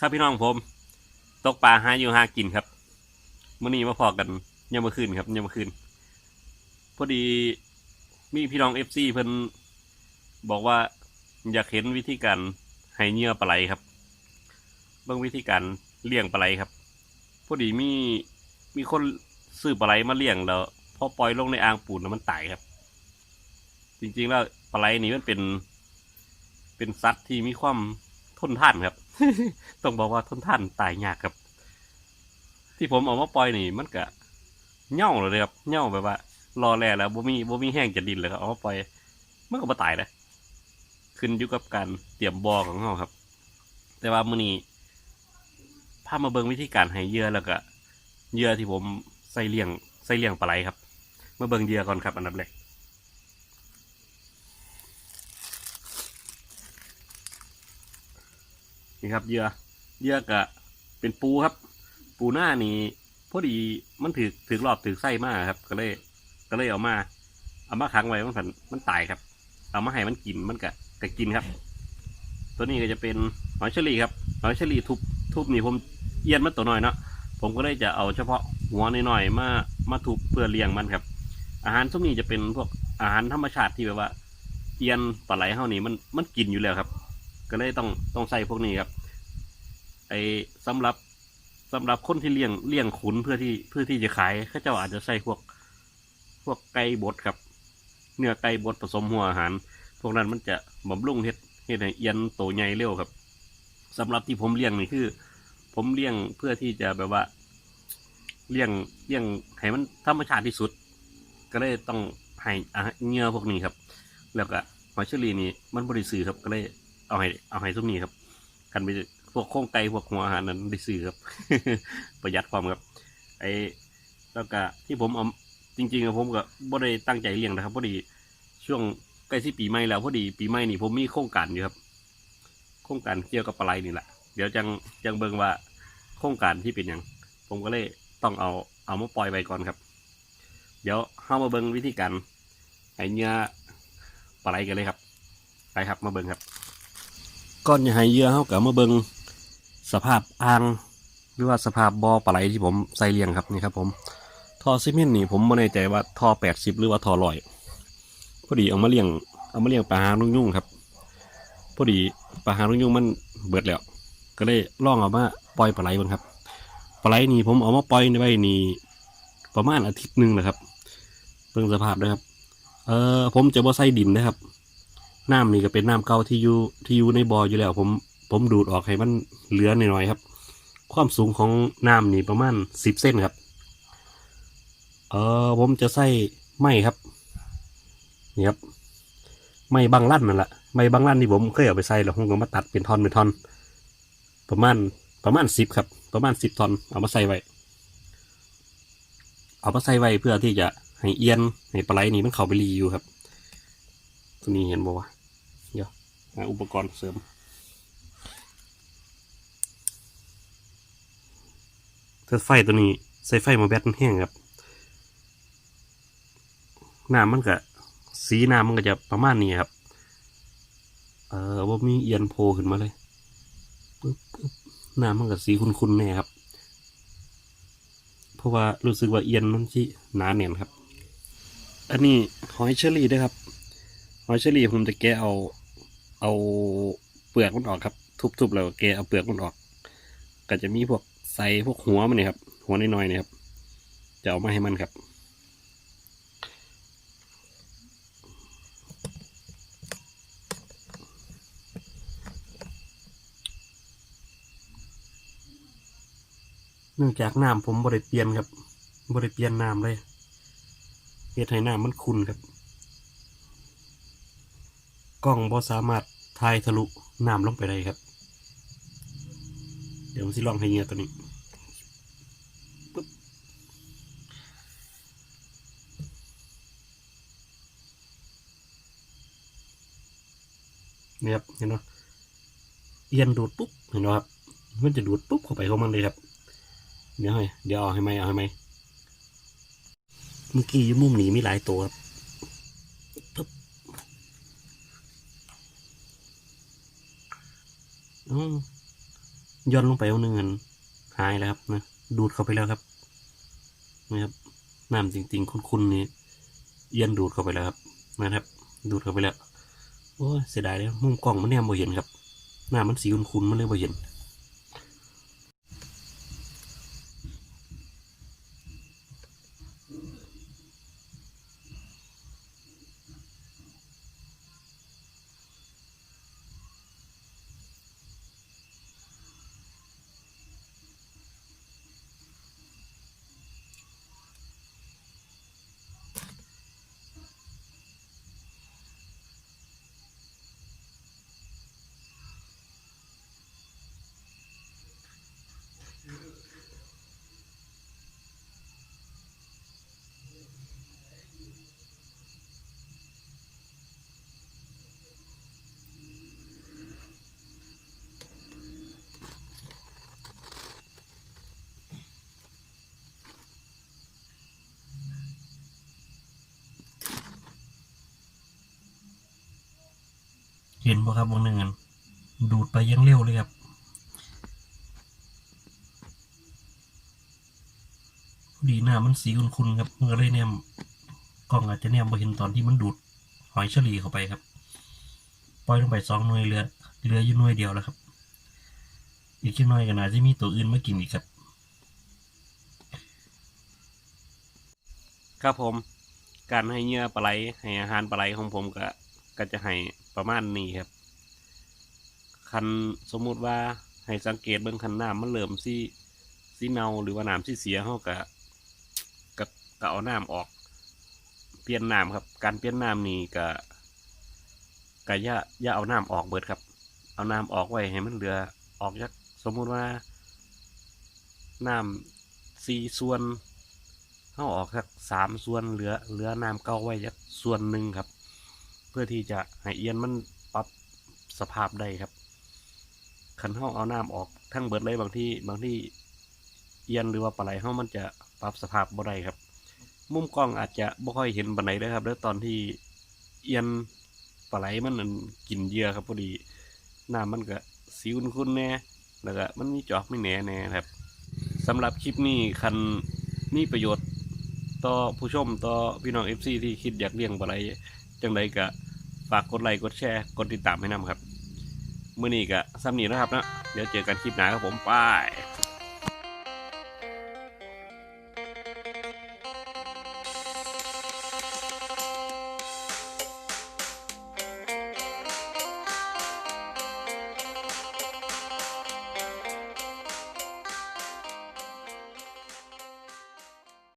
ครับพี่น้องผม ตกปลาหาอยู่หากินครับมื่อนี้มาพอกันยังมาคืนครับยังมาคืนพอดีมีพี่น้องเอฟซีเพิ่นบอกว่าอยากเห็นวิธีการให้เหยื่อปลาไหลครับ เบิ่งวิธีการเลี้ยงปลาไหลครับ พอดีมีมีคนซื้อปลาไหลมาเลี้ยงแล้วพอปล่อยลงในอ่างปูนแล้วมันตายครับ จริงๆแล้วปลาไหลนี่มันเป็น เป็นสัตว์ที่มีความทนทานครับ ต้องบอกว่าทนท่านตายยากครับ ที่ผมเอามาปล่อยนี่ มันก็เหย่าเลยครับเหย่าแบบว่า รอแลแล้วบ่มีบ่มีแห้งจะดินเลยครับเอามาปล่อยมันก็บ่ตายเลยขึ้นอยู่กับการเตรียมบ่อของเราครับ แต่ว่ามื้อนี้พามาเบิ่งวิธีการให้เยื่อแล้วก็เยื่อที่ผมใส่เลี้ยงใส่เลี้ยงปลาไหลครับมาเบิ่งเยื่อก่อนครับอันดับแรก นี่ครับเหยื่อเหยื่อก็เป็นปูครับ ปูหน้านี่พอดีมันถือถือรอบถือไส้มากครับ ก็เลย ก็เลยเอามา เอามาขังไว้มันผันมันตายครับ เอามาให้มันกินมันก็ก็กินครับ ตัวนี้ก็จะเป็นหอยเชอรี่ครับหอยเชอรี่ทุบทุบนี่ผมเอียนมันตัวน้อยเนาะผมก็เลยจะเอาเฉพาะหัวน้อยๆมามาทุบเพื่อเลี้ยงมันครับ อาหารทุกนี้จะเป็นพวกอาหารธรรมชาติที่แบบว่า เอียนปลาไหลเฮานี่มันมันกินอยู่แล้วครับ ก็เลยต้องต้องใส่พวกนี้ครับไอ้สำหรับสำหรับคนที่เลี้ยงเลี้ยงขุนเพื่อที่เพื่อที่จะขายเขาเจ้าอาจจะใส่พวกพวกไก่บดครับ เนื้อไก่บดผสมหัวอาหาร พวกนั้นมันจะบำรุงเฮ็ดเฮ็ดให้เอียนโตใหญ่เร็วครับสำหรับที่ผมเลี้ยงนี่คือ ผมเลี้ยงเพื่อที่จะแบบว่าเลี้ยงเลี้ยงให้มันธรรมชาติที่สุด ก็เลยต้องให้เหงื่อพวกนี้ครับ แล้วก็หอยเชอรี่นี่มันบริสุทธิ์ครับก็เลย เอาให้เอาให้ทุกนี้ครับกันไปพวกโครงไก่พวกหัวอาหารนั้นได้ซื้อครับ ประหยัดความครับ ไอ้แล้วก็ที่ผมเอาจริงๆอะผมก็บ่ได้ตั้งใจเลี้ยงนะครับพอดีช่วงใกล้ที่ปีใหม่แล้วพอดีปีใหม่นี่ผมมีโครงการอยู่ครับ โครงการเกี่ยวกับปลาไหลนี่แหละเดี๋ยวจังจังเบิ่งว่าโครงการที่เป็นหยังผมก็เลยต้องเอาเอามาปล่อยไปก่อนครับ เดี๋ยวเข้ามาเบิ่งวิธีการให้เนื้อปลาไหลกันเลยครับ ไปครับมาเบิ่งครับ ก่อนจะให้เยื่อเขากับมาเบิงสภาพอ่างหรือว่าสภาพบ่อปลาไหลที่ผมใส่เลี้ยงครับนี่ครับผมท่อซีเมนต์นี่ผมไม่แน่ใจว่าท่อแปดสิบหรือว่าท่อลอยพอดีเอามาเลี้ยงเอามาเลี้ยงปลาหางนุ่งครับพอดีปลาหางนุ่งมันเบิดแล้ว ก็เลยล่องเอามาปล่อยปลาไหลมันครับปลาไหลนี่ผมเอามาปล่อยในไว้นี่ประมาณอาทิตย์หนึ่งนะครับเบิ่งสภาพด้วยครับ เออผมจะบ่ใส่ดินนะครับ น้ำนี่ก็เป็นน้ำเก่าที่อยู่ที่อยู่ในบ่ออยู่แล้ว ผมผมดูดออกให้มันเหลือหน่อยๆครับ ความสูงของน้ำนี่ประมาณสิบเส้นครับ เออผมจะใส่ไม้ครับนี่ครับไม้บางลั่นนั่นแหละไม้บางลั่นที่ผมเคยเอาไปใส่แล้วผมก็มาตัดเป็นท่อนเป็นท่อน ประมาณประมาณสิบครับ ประมาณสิบท่อนเอามาใส่ไว้ เอามาใส่ไว้เพื่อที่จะให้เอียนให้ปลาไหลนี่มันเข้าไปรีอยู่ครับ ตัวนี้เห็นบ่วะเดี๋ยว หาอุปกรณ์เสริม ถ้าไฟตัวนี้ใส่ไฟมาแบตมันแห้งครับน้ำมันก็สีน้ำมันก็จะประมาณนี้ครับ เออว่ามีเอียนโผล่ขึ้นมาเลยปึ๊บปึ๊บน้ำมันก็สีขุ่นๆแน่ครับ เพราะว่ารู้สึกว่าเอียนมันที่หนาแน่นครับ อันนี้หอยเชอรี่ด้วยครับหอยเชอรี่ผมจะแกะเอา เอาเปลือกมันออกครับ ทุบๆแล้วแกเอาเปลือกมันออก ก็จะมีพวกใส่พวกหัวมันนี่ครับ หัวน้อยๆนี่ครับจะเอามาให้มันครับเนื่องจากน้ำผมบริเปลี่ยนครับบริเปลี่ยนน้ำเลยเฮ็ดให้น้ำมันขุ่นครับ กล้องบ่สามารถถ่ายทะลุน้ำลงไปได้ครับ เดี๋ยวผมสิลองให้เงียตัวนี้ปึ๊บนี่ครับเห็นไหมเอียนดูดปุ๊บเห็นไหมครับมันจะดูดปุ๊บเข้าไปของมันเลยครับ เดี๋ยวให้เดี๋ยวเอาให้ไหมเอาให้ไหมเมื่อกี้ยู่มุมนี้มีหลายตัวครับปึ๊บ อืม ย่อนลงไปเอาหนึ่งหายแล้วครับนะดูดเข้าไปแล้วครับนะครับน้ำจริงๆ คุ้นๆนี่เอียนดูดเข้าไปแล้วครับนะครับ ดูดเข้าไปแล้วโอ้เสียดายเลยมุมกล้องมันเนี่ยบ่เห็นครับหน้ามันสีคุ้นๆมันเลยบ่เห็น เห็นบ่ครับวงหนึ่งอันดูดไปยังเร็วเลยครับดีหน้ามันสีคุ้นๆครับเมื่อเลยเนี่ยกล้องอาจจะเนี่ยมาเห็นตอนที่มันดูดหอยเฉลี่เข้าไปครับ ปล่อยลงไปสองหน่วยเรือเรืออยู่หน่วยเดียวแล้วครับ อีกแค่น้อยก็น่าจะมีตัวอื่นมากินอีกครับ ครับผม การให้เหยื่อปลาไหลให้อาหารปลาไหลของผมก็ ก็จะให้ประมาณนี้ครับ คันสมมุติว่าให้สังเกตเบื้องคันน้ำมันเริ่มสีสีเนาหรือว่าน้ำสีเสียเขาก็ก็ก็เอาน้ำออก เปลี่ยนน้ำครับ การเปลี่ยนน้ำนี่ก็ก็อย่าย่าเอาน้ำออกเบิดครับ เอาน้ำออกไว้ให้มันเหลือออกจากสมมุติว่าน้ำสี่ส่วนเขาออกสักสามส่วนเหลือเหลือน้ำเก่าไว้จากส่วนหนึ่งครับ เพื่อที่จะให้เอียนมันปรับสภาพได้ครับคันห้องเอาน้ำออกทั้งเบิดเลยบางที่บางที่เอียนหรือว่าปลาไหลห้องมันจะปรับสภาพบ่ได้ครับ มุมกล้องอาจจะบ่ค่อยเห็นบันไดเลยครับ แล้วตอนที่เอียนปลาไหลมันนั่นกินเยื่อครับพอดีน้ำมันก็สีคุ้นๆแน่แล้วก็มันมีจอกไม่แหน่แน่ครับสำหรับคลิปนี้คันมีประโยชน์ต่อผู้ชมต่อพี่น้องเอฟซีที่คิดอยากเลี้ยงปลาไหล จังไดก็ฝากกดไลค์กดแชร์กดติดตามให้นำครับ มื่อนี้ก็ซ้ำนี้นะครับนะเดี๋ยวเจอกันคลิปหน้าครับผมไป